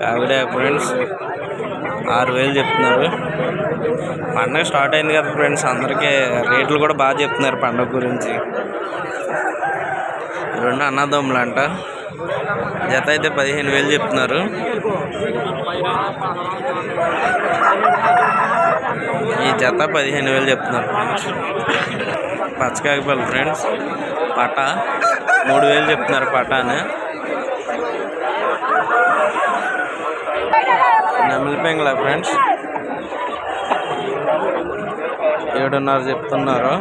కావిడ friends ఆరు వేలు చెప్తున్నారు. పండగ స్టార్ట్ అయింది కదా ఫ్రెండ్స్ అందరికీ రేట్లు కూడా బాగా చెప్తున్నారు పండగ గురించి. రెండు అన్నదమ్ములు అంట జత అయితే పదిహేను వేలు చెప్తున్నారు. ఈ జత పదిహేను వేలు చెప్తున్నారు. ఫ్రెండ్స్ పచ్చకాయపల్లి ఫ్రెండ్స్ పట మూడు వేలు చెప్తున్నారు పటాని. నెమలి ఫ్రెండ్స్. ఏడున్నర చెప్తున్నారు.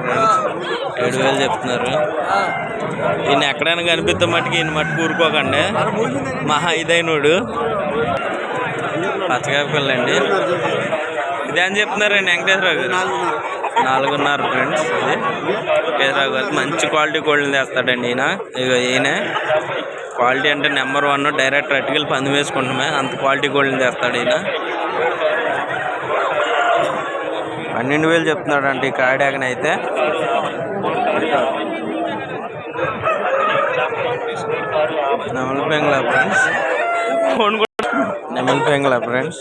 ఫ్రెండ్స్. ఏడు వేలు చెప్తున్నారు. ఈయన ఎక్కడైనా కనిపిస్తే మట్టుకి ఈయన మట్టుకు ఊరుకోకండి. మహా ఇదైనడు. పచ్చగా పిల్లండి. ఇదే అని చెప్తున్నారండి వెంకటేశ్వరరావు గారు? నాలుగున్నర ఫ్రెండ్స్. ఇది గారు మంచి క్వాలిటీ కోళ్ళని తెస్తాడండి ఈయన. ఇక ఈయన. క్వాలిటీ అంటే నెంబర్ వన్. డైరెక్ట్ అట్టుకెళ్ళి పంది వేసుకుంటామే అంత క్వాలిటీ కోళ్ళని తెస్తాడు ఈయన. పన్నెండు వేలు చెప్తున్నాడు అంటే ఈ కాడాకని అయితే. నెమలి పెంగళ ఫ్రెండ్స్. నెమలి పెంగళ ఫ్రెండ్స్.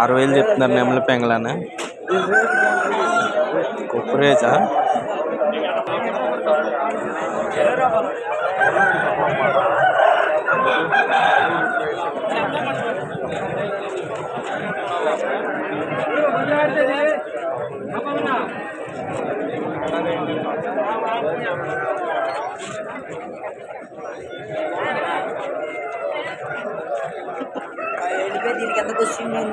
ఆరు వేలు చెప్తున్నారు నెమలి పెంగళని. হবে দিদি কত সুন্দর